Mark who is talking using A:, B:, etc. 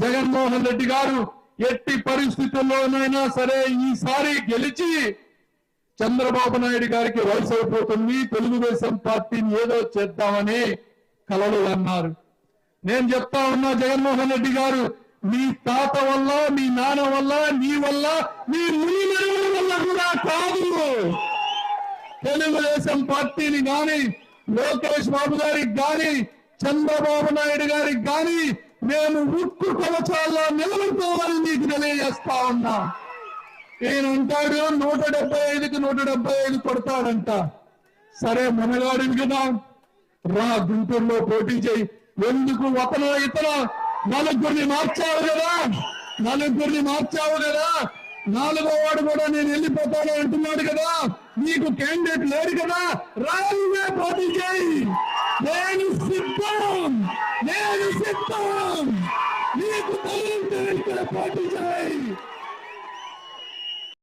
A: జగన్మోహన్ రెడ్డి గారు ఎట్టి పరిస్థితుల్లోనైనా సరే ఈసారి గెలిచి చంద్రబాబు నాయుడు గారికి వయసు అయిపోతుంది. తెలుగుదేశం పార్టీని ఏదో చేద్దామని కలలు అన్నారు. నేను చెప్తా ఉన్నా జగన్మోహన్ రెడ్డి గారు మీ తాత వల్ల మీ నాన్న వల్ల నీ వల్ల మీ ముని వల్ల కూడా కాదు. తెలుగుదేశం పార్టీని గాని లోకేష్ బాబు గారికి గాని చంద్రబాబు నాయుడు గారికి గాని మేము ఉక్కు కవచాల్లో నిలబడుకోవాలని మీకు తెలియజేస్తా ఉన్నా. ఈయన అంటాడు నూట డెబ్బై ఐదుకి నూట డెబ్బై ఐదు కొడతాడంట. సరే మనగాడిని కదా. రా గుంటూరులో పోటీ చేయి. ఎందుకు? ఒకనో ఇతర నలుగురిని మార్చావు కదా. నలుగురిని మార్చావు కదా. నాలుగో వాడు కూడా నేను వెళ్ళిపోతాను అంటున్నాడు కదా. నీకు క్యాండిడేట్ లేడు కదా. రాజుగా పోటీ చేయి. నేను సిద్ధం నేను సిద్ధం నీకు తగిలితే ఇక్కడ పోటీ చేయి